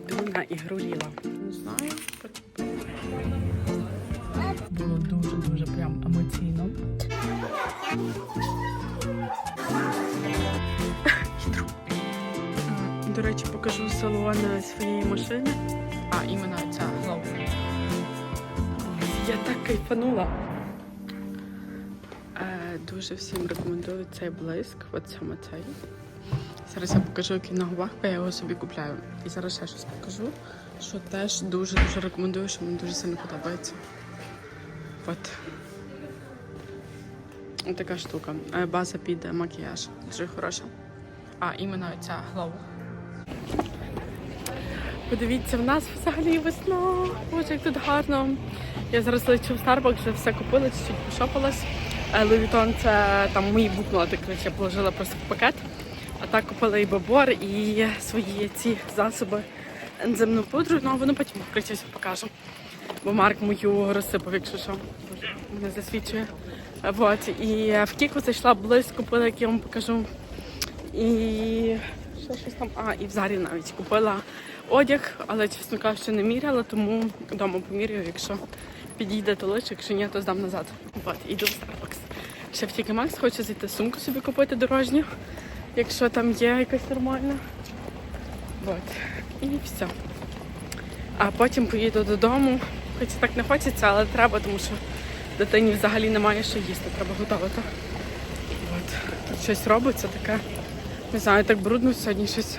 йду на ігру Ліла. Не знаю. Було дуже-дуже прям емоційно. До речі, покажу салон своєї машини. А, іменно ця Glow. Я так кайфанула. Е, дуже всім рекомендую цей блиск, от саме цей. Зараз я покажу, який на губах, бо я його собі купляю. І зараз ще щось покажу, що теж дуже-дуже рекомендую, що мені дуже сильно подобається. От. Ось така штука. Е, База під макіяж. Дуже хороша. А, іменно ця Glow. Подивіться, в нас взагалі весна. Боже, як тут гарно. Я зараз лечу в Starbucks, вже все купила, чуть-чуть пошопилась. Vuitton – це там мої букнотик, я положила просто в пакет. Так купила і бабор, і свої ці засоби ензимну пудру. Ну, а воно потім коротше, все покажу. Бо Марк мою розсипав, якщо що. Мене засвідчує. Вот. І в Кіку зайшла близько, купила, як я вам покажу. І ще щось там. А, і в Зарі навіть купила одяг, але, чесно кажучи, не міряла, тому вдома поміряю, якщо підійде, то лише, якщо ні, то здам назад. От, іду в Starbucks. Ще в Тіки Макс хочу зайти сумку собі купити дорожню, якщо там є якась нормальна. От. І все. А потім поїду додому. Хоч так не хочеться, але треба, тому що дитині взагалі немає що їсти, треба готувати. От. Тут щось робиться таке. Не знаю, так брудно сьогодні щось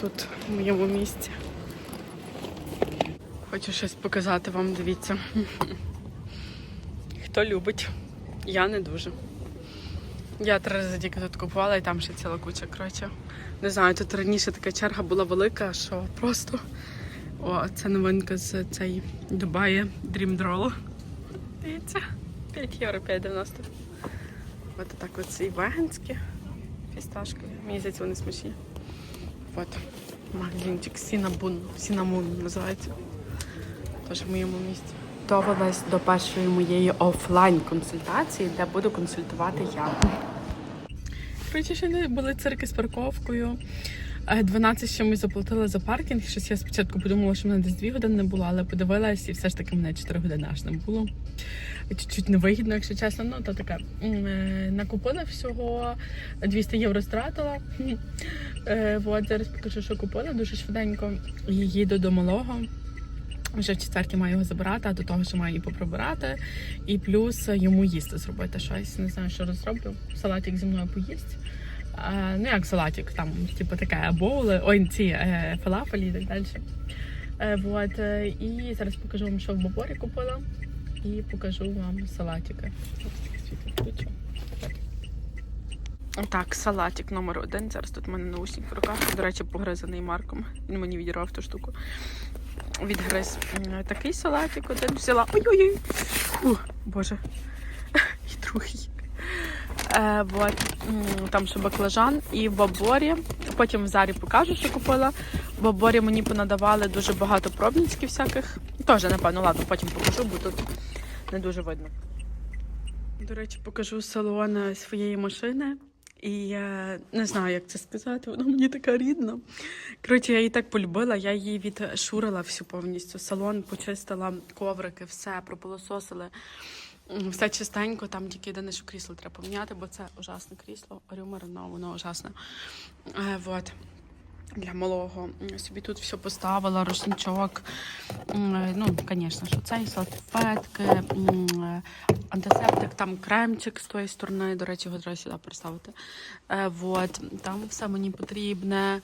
тут, в моєму місці. Хочу щось показати вам, дивіться. Хто любить, я не дуже. Я три рази тільки тут купувала і там ще ціла куча, коротше. Не знаю, тут раніше така черга була велика, що просто. О, це новинка з цієї Дубаї Draw. Дивіться, 5 євро 5,90. От так от ці веганські фісташки. Здається, вони смачні. От. Магазинчик Сінабун. Сінамун називається. Теж в моєму місці. Готувалась до першої моєї офлайн консультації, де буду консультувати я. Не були цирки з парковкою. Е, 12 ще ми заплатили за паркінг. Щось я спочатку подумала, що в мене десь 2 години не було, але подивилась, і все ж таки мене 4 години аж не було. Чуть-чуть невигідно, якщо чесно. Ну, то таке. Е, Накупила всього 200 євро стратила. Е, Вот, зараз покажу, що купила дуже швиденько. Їду до малого. Вже в четверті маю його забирати, а до того ще маю і поприбирати. І плюс йому їсти зробити щось. Не знаю, що розроблю. Салатик зі мною поїсть. Ну як салатик, там, типу таке боули, ой, ці е, фалафелі і так далі. Е, вот, е, і зараз покажу вам, що в баборі купила. І покажу вам салатики. Так, салатик номер один. Зараз тут в мене наушник в руках. До речі, погризаний Марком. Він мені відірвав ту штуку. Відгриз такий салатик один взяла. Ой-ой-ой. Боже. І другий. Е, вот. Там ще баклажан і баборі. Потім в зарі покажу, що купила. Баборі мені понадавали дуже багато пробничків всяких. Теж, напевно, ладно, потім покажу, бо тут не дуже видно. До речі, покажу салон е, своєї машини. І я не знаю, як це сказати, вона мені така рідна. Коротше, я її так полюбила, я її відшурила всю повністю. Салон почистила, коврики, все, пропилососили. Все чистенько, там тільки єдине, що крісло треба поміняти, бо це ужасне крісло. Рюмер, воно ужасне. Е, вот. Для малого собі тут все поставила, рушничок. Е, Ну, звісно, що цей салфетки, е, антисептик, там кремчик з тої сторони. До речі, його треба сюди поставити. Е, вот. Там все мені потрібне.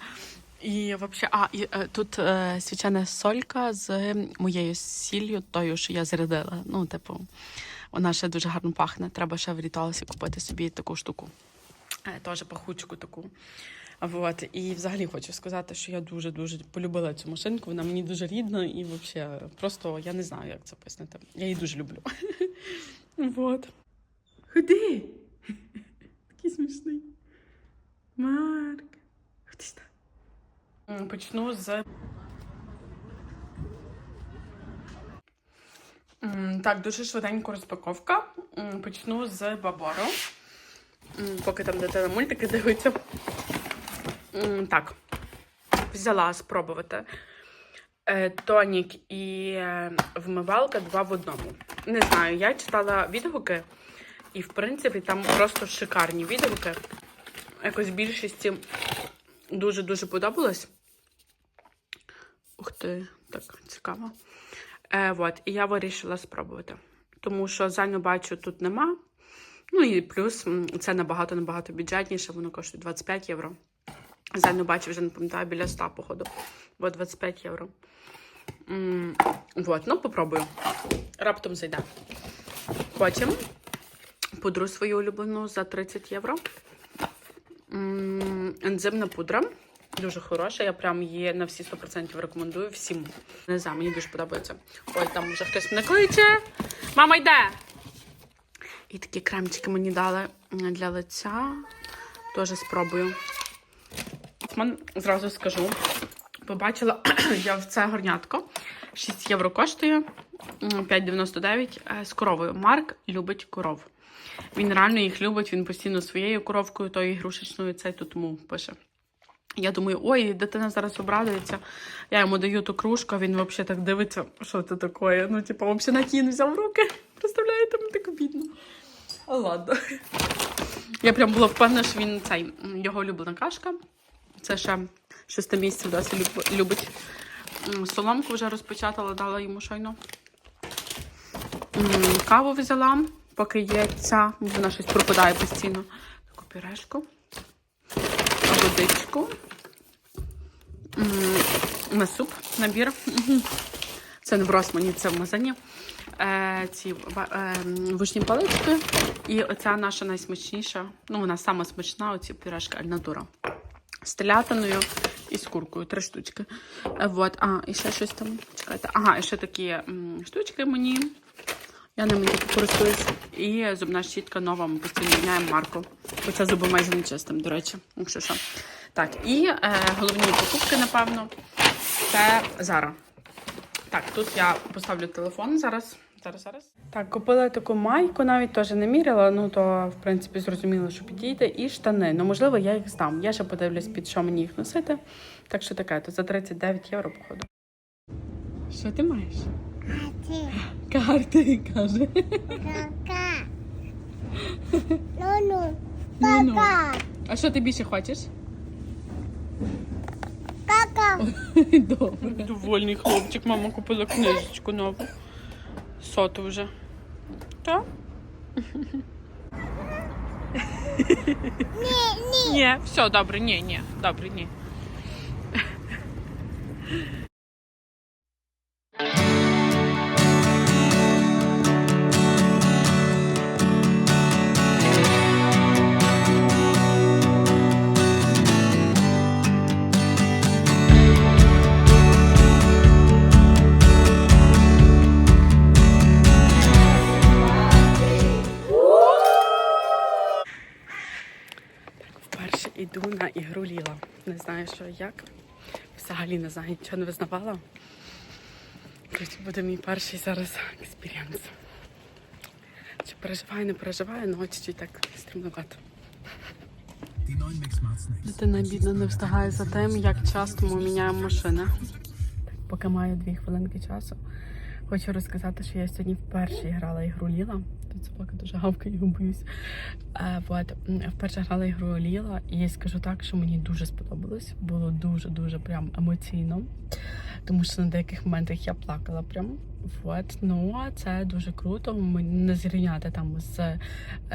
І вообще, а і тут е, свячена солька з моєю сіллю, тою, що я зарядила. Ну, типу, вона ще дуже гарно пахне. Треба ще в ритуалсі купити собі таку штуку. Е, Теж пахучку таку. Вот. І взагалі хочу сказати, що я дуже-дуже полюбила цю машинку. Вона мені дуже рідна і взагалі просто я не знаю, як це пояснити. Я її дуже люблю. Вот. Ходи. Такий смішний. Марк. Ходи сюди. Почну з. Так, дуже швиденько розпаковка. Почну з бабору. Поки там дитина мультики дивиться. Так. взяла спробувати е, тонік і е, вмивалка два в одному. Не знаю, я читала відгуки, і в принципі там просто шикарні відгуки. Якось більшості дуже-дуже подобалось. Ух ти, так цікаво. Е, вот, і я вирішила спробувати. Тому що Заню бачу тут нема. Ну і плюс це набагато-набагато бюджетніше, воно коштує 25 євро. Заню бачу, вже не пам'ятаю, біля 100, походу. Бо 25 євро. М, Вот, ну попробую. Раптом зайде. Потім пудру свою улюблену за 30 євро. М, Ензимна пудра. Дуже хороша. Я прям її на всі 100% рекомендую всім. Не знаю, мені дуже подобається. Ой, там вже хтось мене кличе. Мама йде! І такі кремчики мені дали для лиця. Теж спробую. Ман, зразу скажу. Побачила я в це горнятко. 6 євро коштує, 5,99 е, з коровою. Марк любить коров. Він реально їх любить, він постійно своєю коровкою, тою ігрушечною, цей тут тому пише. Я думаю, ой, дитина зараз обрадується. Я йому даю ту кружку, він взагалі так дивиться, що це таке. Ну, типу, взагалі на кін взяв в руки. Представляєте, мені так бідно. Ладно. Я прям була впевнена, що він цей його улюблена кашка. Це ще шести місяців досі любить. Соломку вже розпечатала, дала йому щойно. Каву взяла, поки є ця, вона щось пропадає постійно. Таку пюрешку. Водичку. На суп, набір. Це не в Росмані, це в Мазані. Е, ці е, вишні палички. І оця наша найсмачніша, ну вона сама смачна, оці пюрешки Альнатура. З телятиною і з куркою, три штучки. Вот. А, і ще щось там. Чекайте. Ага, і ще такі штучки мені. Я ними тільки користуюсь. І зубна щітка нова, ми постійно міняємо марку. Хоча зуби майже не чистим, до речі, якщо що. Так, і е, головні покупки, напевно, це Зара. Так, тут я поставлю телефон зараз. Зараз, зараз. Так, купила таку майку, навіть теж не міряла, ну то в принципі зрозуміло, що підійде. І штани. Ну, можливо, я їх здам. Я ще подивлюсь, під що мені їх носити. Так що таке, то за 39 євро, походу. Що ти маєш? Кати, Карти, каже. кака. Нуну, Ну-ну. кака, А що ти більше хочеш? кака. Добре. Довольний хлопчик, мама купила книжечку нову. Соту вже. Так? Ні, ні. Ні, все, добре, ні, ні. Добре, ні. Не знаю, що і як. Взагалі не знаю, нічого не визнавала. Коротше, буде мій перший зараз експірієнс. Чи переживаю, не переживаю, але чуть-чуть так стрімнувато. Дитина бідна не встигає за тим, як часто ми міняємо машини. Поки маю дві хвилинки часу, хочу розказати, що я сьогодні вперше грала ігру Ліла. Собака дуже гавкає, його боюсь. Е, вот. Вперше грала ігру Ліла, і скажу так, що мені дуже сподобалось. Було дуже-дуже прям емоційно. Тому що на деяких моментах я плакала прям. Вот. Ну, це дуже круто. Не зрівняти там з е,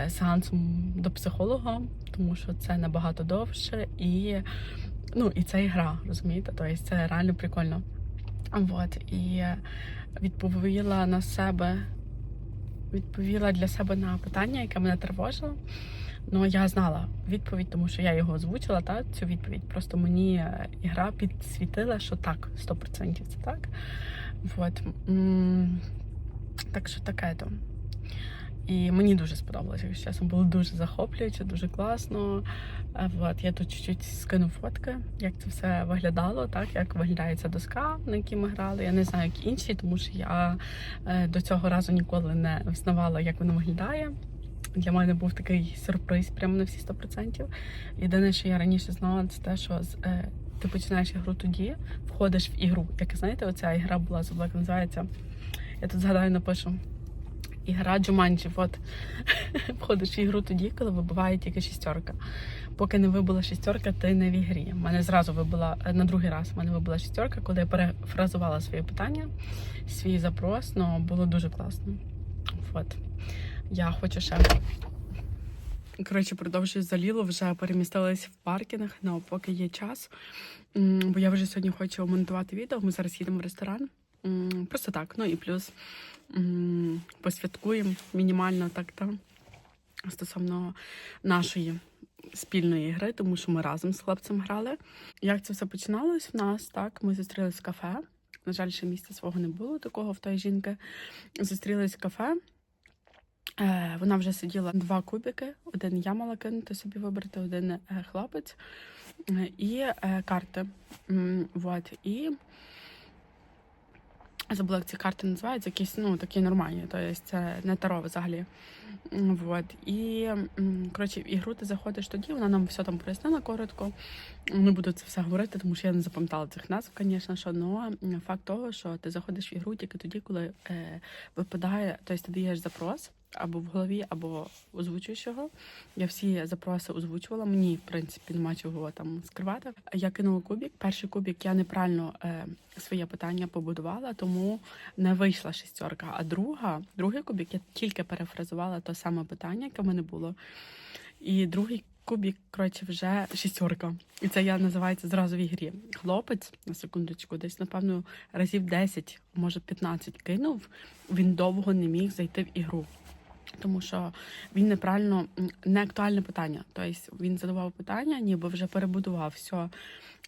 сеансом до психолога, тому що це набагато довше і ну, і це ігра, розумієте? Тобто це реально прикольно. Вот. І відповіла на себе, відповіла для себе на питання, яке мене тривожило. Ну, я знала відповідь, тому що я його озвучила, та, цю відповідь. Просто мені е, ігра підсвітила, що так, 100% це так. Вот. Так що таке то. І мені дуже сподобалося, якщо чесно, було дуже захоплююче, дуже класно. Е, Вот, я тут чуть-чуть скину фотки, як це все виглядало, так як виглядає ця доска, на якій ми грали. Я не знаю, як інші, тому що я е, до цього разу ніколи не взнавала, як воно виглядає. Для мене був такий сюрприз прямо на всі 100%. Єдине, що я раніше знала, це те, що з- е, ти починаєш ігру тоді, входиш в ігру. Як знаєте, оця ігра була забула, як називається. Я тут згадаю, напишу. Ігра Джуманджі, от входиш в ігру тоді, коли вибиває тільки шістерка. Поки не вибула шістерка, ти не в ігрі. Мене зразу вибула е, на другий раз. У мене вибула шістерка, коли я перефразувала своє питання, свій запрос. Ну було дуже класно. От. Я хочу ще. Коротше, продовжую заліло, вже перемістилась в паркінг, ну поки є час. Бо я вже сьогодні хочу монтувати відео. Ми зараз їдемо в ресторан. Просто так. Ну і плюс посвяткуємо мінімально так там стосовно нашої спільної гри, тому що ми разом з хлопцем грали. Як це все починалось в нас? Так, ми зустрілись в кафе. На жаль, ще місця свого не було такого в тої жінки. Зустрілись в кафе. Е, вона вже сиділа два кубики. Один я мала кинути собі вибрати, один е, хлопець е, і карти. Вот. І забула, як ці карти називаються, якісь ну, такі нормальні, тобто це не таро взагалі. Вот. І коротше, в ігру ти заходиш тоді, вона нам все там пояснила коротко. Не буду це все говорити, тому що я не запам'ятала цих назв, звісно, що но факт того, що ти заходиш в ігру тільки тоді, коли е, випадає, тобто ти даєш запрос або в голові, або озвучуєш його. Я всі запроси озвучувала. Мені, в принципі, нема чого там скривати. Я кинула кубік. Перший кубік я неправильно е, своє питання побудувала, тому не вийшла шістерка. А друга, другий кубік я тільки перефразувала те саме питання, яке в мене було. І другий кубік, коротше, вже шістерка. І це я називається зразу в ігрі. Хлопець, на секундочку, десь, напевно, разів 10, може 15 кинув. Він довго не міг зайти в ігру. Тому що він неправильно не актуальне питання. Тобто він задавав питання, ніби вже перебудував все.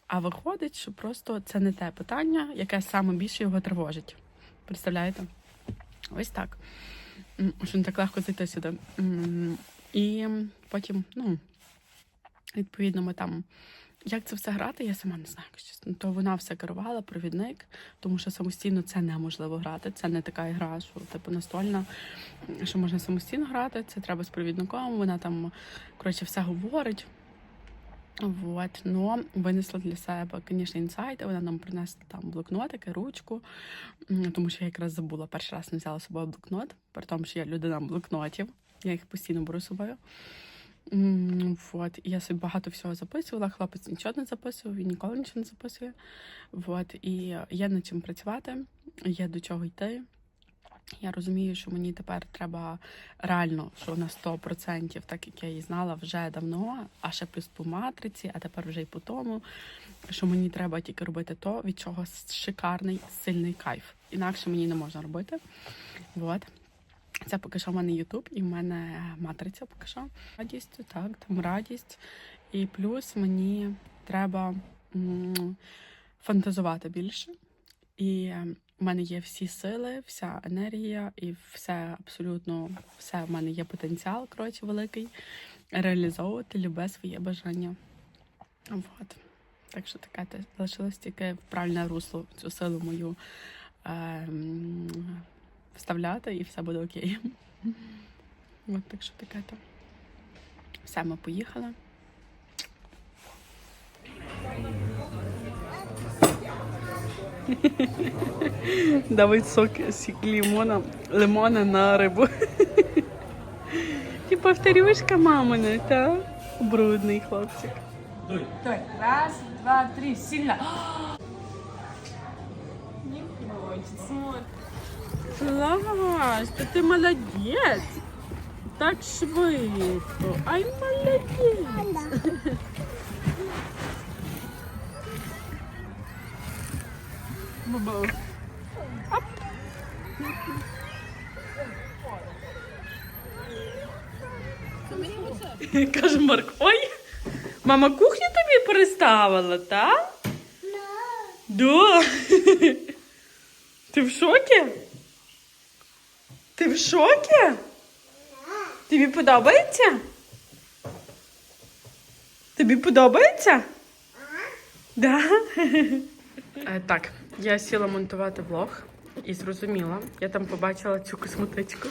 А виходить, що просто це не те питання, яке саме більше його тривожить. Представляєте? Ось так. Що не так легко зайти сюди. І потім, ну, відповідно, ми там. Як це все грати, я сама не знаю, чесно. То вона все керувала, провідник, тому що самостійно це неможливо грати. Це не така гра, що типу настольна, що можна самостійно грати. Це треба з провідником. Вона там коротше все говорить. Вот, но винесла для себе, звісно, інсайти. Вона нам принесла там блокнотики, ручку, тому що я якраз забула перший раз не взяла з собою блокнот, при тому, що я людина блокнотів. Я їх постійно беру з собою. Вот. Я собі багато всього записувала. Хлопець нічого не записував, він ніколи нічого не записує. Вот. І є над чим працювати, є до чого йти. Я розумію, що мені тепер треба реально, що на 100%, так як я її знала вже давно, а ще плюс по матриці, а тепер вже й по тому, що мені треба тільки робити то, від чого шикарний, сильний кайф. Інакше мені не можна робити. Вот. Це поки що в мене Ютуб і в мене матриця поки що. Радість, так, там радість. І плюс мені треба фантазувати більше. І е, в мене є всі сили, вся енергія, і все абсолютно все в мене є потенціал, коротше, великий. Реалізовувати любе своє бажання. Вот. Так що таке залишилось тільки в правильне русло цю силу мою ем, вставляти, і все буде окей. От так що таке то. Все, ми поїхали. Давид сок сік лимона, лимона на рибу. Ти повторюшка мамина, та? Брудний хлопчик. Давай, раз, два, три, сильно. Не хочет, смотри. Клас, та ти молодець. Так швидко. Ай, молодець. Бабу. Оп. Каже Марк, ой, мама кухню тобі переставила, так? Да. Ти в шокі? Шокі? Тобі подобається? Тобі подобається? Да? Е, Так, я сіла монтувати влог і зрозуміла, я там побачила цю косметичку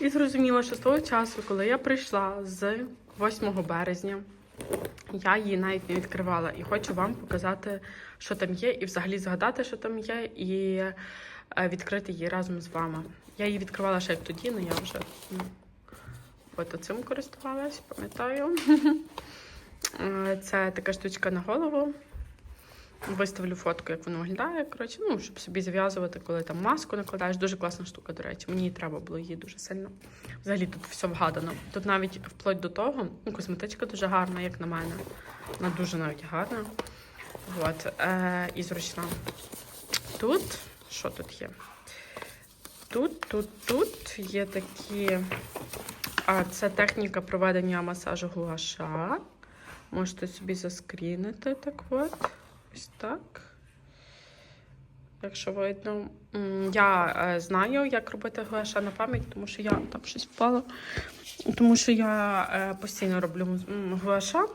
і зрозуміла, що з того часу, коли я прийшла з 8 березня Я її навіть не відкривала і хочу вам показати, що там є, і взагалі згадати, що там є, і відкрити її разом з вами. Я її відкривала ще як тоді, але я вже ну, от оцим користувалась, пам'ятаю. Це така штучка на голову. Виставлю фотку, як воно виглядає. Коротше, ну, щоб собі зав'язувати, коли там маску накладаєш. Дуже класна штука, до речі. Мені треба було її дуже сильно. Взагалі тут все вгадано. Тут навіть вплоть до того, ну, косметичка дуже гарна, як на мене. Вона дуже навіть гарна. От, е, і зручна. Тут, що тут є? Тут, тут, тут є такі. А, це техніка проведення масажу гуаша. Можете собі заскрінити так от. Ось так. Якщо видно. Я е, знаю, як робити гуаша на пам'ять, тому що я там щось впало. Тому що я е, постійно роблю гуаша.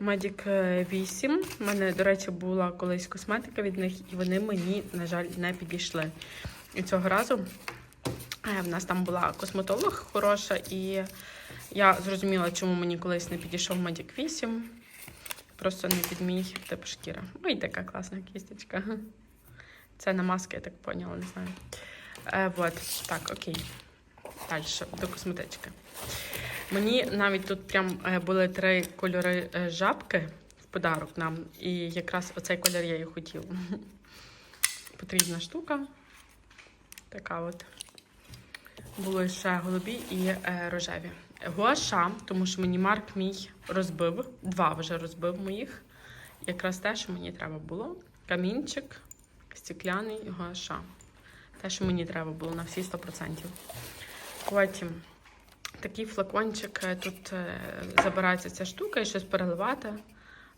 Медік 8. У мене, до речі, була колись косметика від них, і вони мені, на жаль, не підійшли. І цього разу е, в нас там була косметолог хороша, і я зрозуміла, чому мені колись не підійшов Медік 8. Просто не під мій тип шкіри. Ой, така класна кісточка. Це на маски, я так поняла, не знаю. Е, вот, так, окей. Далі, до косметички. Мені навіть тут прям е, були три кольори е, жабки в подарок нам. І якраз оцей колір я і хотіла. Потрібна штука. Така от. Були ще голубі і е, рожеві. Гуаша, тому що мені Марк мій розбив. Два вже розбив моїх. Якраз те, що мені треба було. Камінчик, стекляний гуаша. Те, що мені треба було на всі 100%. Потім такий флакончик. е, Тут е, забирається ця штука і щось переливати.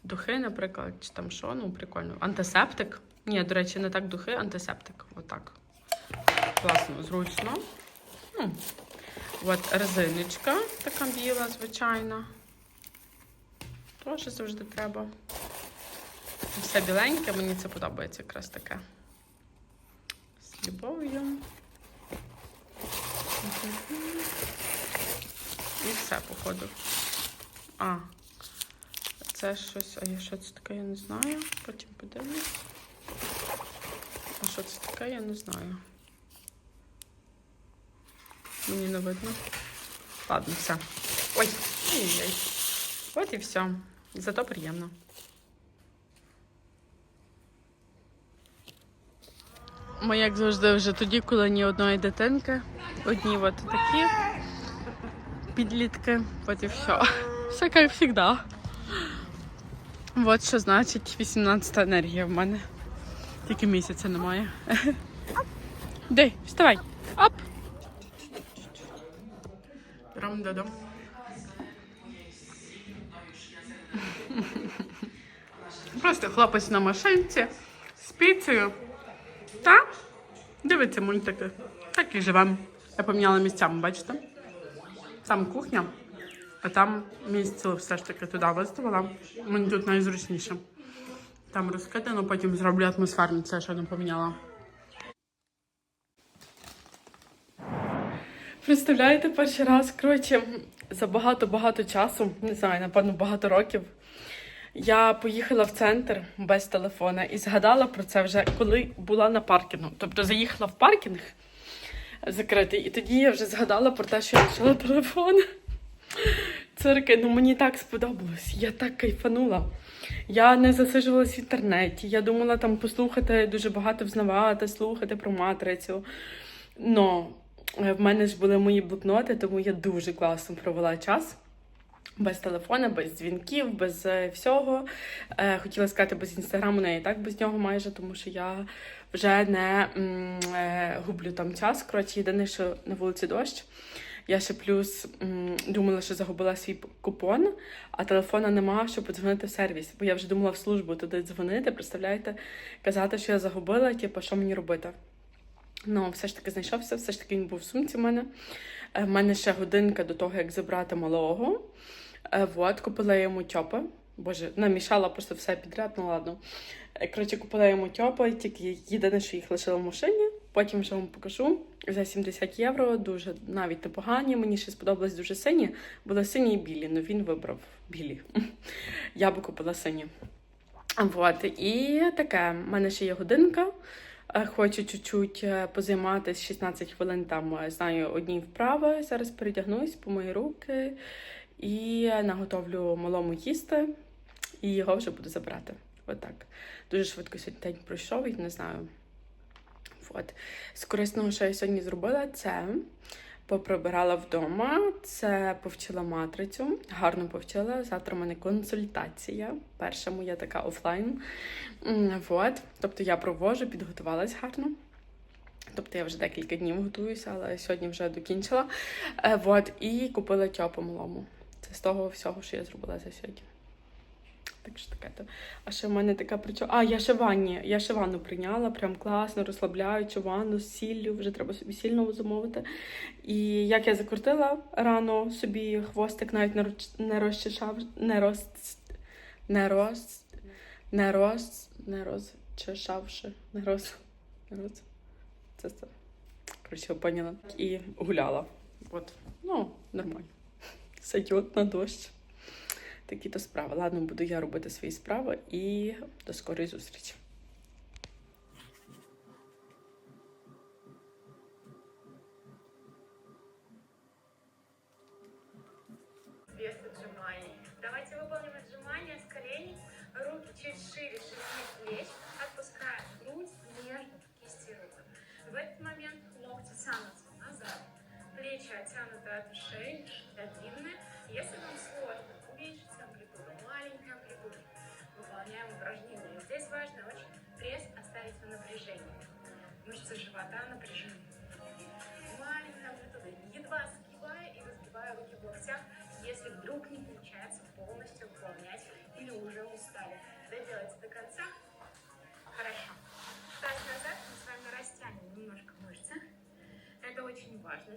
Духи, наприклад, чи там що, ну прикольно. Антисептик. Ні, до речі, не так духи, антисептик. Отак. Класно, зручно. Ну, От резиночка, така біла, звичайна. Теж завжди треба. Все біленьке, мені це подобається якраз таке. З любов'ю. І все, походу. А, це щось. А я що це таке, я не знаю. Потім подивлюсь. А що це таке, я не знаю. Мені не видно. Ладно, все. Ой, ой-ой. От і все. Зато приємно. Ми, як завжди, вже тоді, коли ні одної дитинки. Одні от такі підлітки, от і все. Все як завжди. От що значить 18 енергія в мене. Тільки місяця немає. Дай, вставай. Оп! Рам-дадам. Просто хлопець на машинці з піцею. Та дивиться мультики. Так і живемо. Я поміняла місцями, бачите? Там кухня, а там місце все ж таки туди виставила. Мені тут найзручніше. Там розкидано, потім зроблю атмосферно, це що не поміняла. Представляєте, перший раз, коротше, за багато-багато часу, не знаю, напевно, багато років. Я поїхала в центр без телефона і згадала про це вже коли була на паркінгу. Тобто заїхала в паркінг закритий, і тоді я вже згадала про те, що я лишила телефон. Цирки, ну мені так сподобалось, я так кайфанула. Я не засиджувалась в інтернеті. Я думала там послухати дуже багато взнавати, слухати про матрицю. Но е, в мене ж були мої блокноти, тому я дуже класно провела час. Без телефона, без дзвінків, без е, всього. Е, хотіла сказати без інстаграму, не і так без нього майже, тому що я вже не м, е, гублю там час. Коротше, єдине, що на вулиці дощ. Я ще плюс м, думала, що загубила свій купон, а телефона нема, щоб подзвонити в сервіс. Бо я вже думала в службу туди дзвонити, представляєте, казати, що я загубила, типу, що мені робити. Ну, все ж таки знайшовся, все ж таки він був в сумці в мене. Е, В мене ще годинка до того, як забрати малого. Е, Вот, купила йому тьопи. Боже, намішала просто все підряд, ну ладно. Е, Коротше, купила йому тьопи, тільки єдине, що їх лишила в машині. Потім вже вам покажу за 70 євро. Дуже навіть непогані. Мені ще сподобались дуже сині. Були сині і білі, але він вибрав білі. Я би купила сині. Вот. І таке, в мене ще є годинка. Е, Хочу чуть-чуть е, позайматися 16 хвилин там знаю одні вправи. Зараз передягнусь, помию руки і наготовлю малому їсти, і його вже буду забрати. Отак. Дуже швидко сьогодні день пройшов, і не знаю. От. З корисного, що я сьогодні зробила, це поприбирала вдома, це повчила матрицю, гарно повчила. Завтра в мене консультація. Перша моя така офлайн. М, Вот. Тобто я провожу, підготувалась гарно. Тобто я вже декілька днів готуюся, але сьогодні вже докінчила. Е, вот. І купила тьопу малому. Це з того всього, що я зробила за сьогодні. Так що таке то. А ще в мене така причому. А, я ще ванні. Я ще ванну прийняла, прям класно, розслабляючу ванну з сіллю, вже треба собі сіль нову замовити. І як я закрутила рано собі хвостик, навіть не, роз... не розчешав, не роз... не роз... не роз... не розчешавши, не роз... не роз... Це це. Коротше, поняла. І гуляла. От. Ну, нормально. Сойдет на дощ. Такі то справи. Ладно, буду я робити свої справи і до скорої зустрічі. без отжиманий. Давайте выполним отжимания с коленей, руки чуть шире ширине плеч, отпускаем грудь между кисти рук. В этот момент локти тянутся назад, плечи оттянуты от шеи,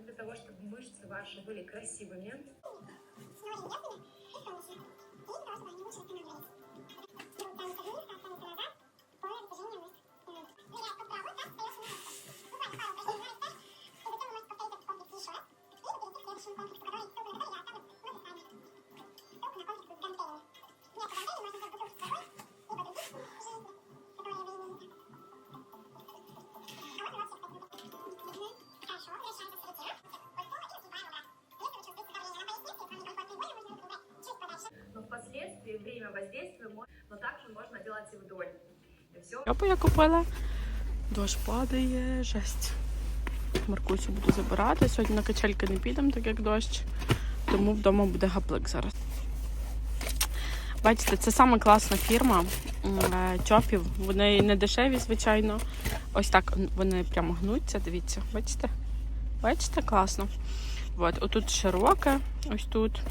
для того, чтобы мышцы ваши были красивыми. Время воздействия, но также можно делать и вдоль. Все Тьопу я купила. Дощ падає, жесть. Маркусю буду забирати. Сьогодні на качельки не підемо, так як дощ. Тому вдома буде гаплик зараз. Бачите, це саме класна фірма е, чопів. Вони не дешеві, звичайно. Ось так вони прямо гнуться, дивіться. Бачите? Бачите, класно. От, отут широке, ось тут.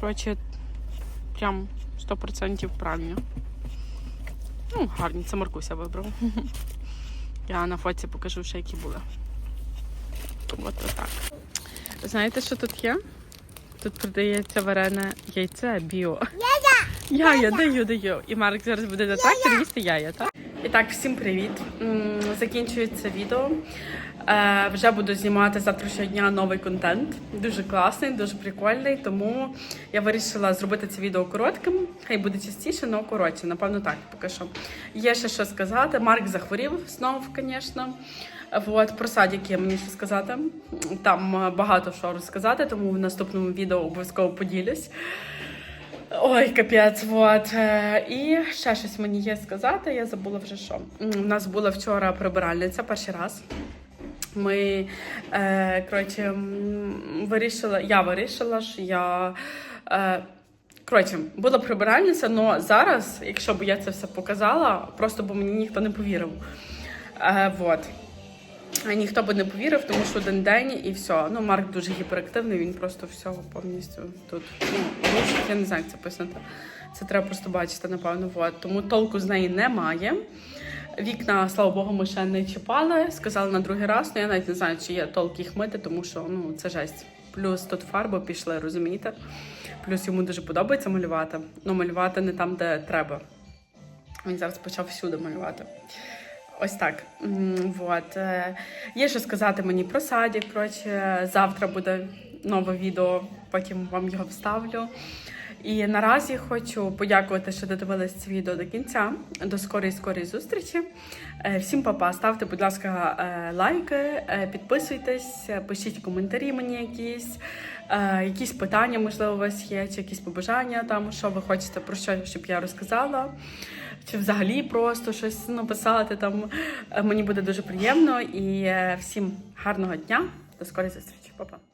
Коротше, прям 100% правильно. Ну, гарні, це Маркуся вибрав. Я на фоці покажу ще, які були. От так. Знаєте, що тут є? Тут продається варене яйце біо. Яя! Яя, даю, даю. І Марк зараз буде на тракторі їсти яя, так? І так, всім привіт. Закінчується відео. Е, вже буду знімати завтрашнього дня новий контент. Дуже класний, дуже прикольний. Тому я вирішила зробити це відео коротким. Хай буде частіше, але коротше. Напевно, так поки що. Є ще що сказати. Марк захворів знову, звісно. Вот, про садик є мені що сказати. Там е, багато що розказати, тому в наступному відео обов'язково поділюсь. Ой, капець, вот. Е, І ще щось мені є сказати, я забула вже що. У нас була вчора прибиральниця перший раз. Ми, е, коротше, вирішила, я вирішила, що я. Е, коротше, була прибиральниця, але зараз, якщо б я це все показала, просто б мені ніхто не повірив. Е, вот. Ніхто би не повірив, тому що один день і все. Ну, Марк дуже гіперактивний, він просто всього повністю тут. Ну, я не знаю, як це пояснити. Це треба просто бачити, напевно. Вот. Тому толку з неї немає. Вікна, слава Богу, ми ще не чіпали. Сказали на другий раз, але я навіть не знаю, чи є толк їх мити, тому що ну, це жесть. Плюс тут фарби пішли, розумієте? Плюс йому дуже подобається малювати. Ну, малювати не там, де треба. Він зараз почав всюди малювати. Ось так. Вот. Е, Є що сказати мені про садик. Коротше, завтра буде нове відео, потім вам його вставлю. І наразі хочу подякувати, що додивились це відео до кінця. До скорої скорої зустрічі. Е, Всім папа, ставте, будь ласка, е, лайки, е, підписуйтесь, пишіть коментарі мені якісь, якісь питання, можливо, у вас є, чи якісь побажання там, що ви хочете про що, щоб я розказала. Чи взагалі просто щось написати там. Мені буде дуже приємно і всім гарного дня. До скорої зустрічі, Па-па.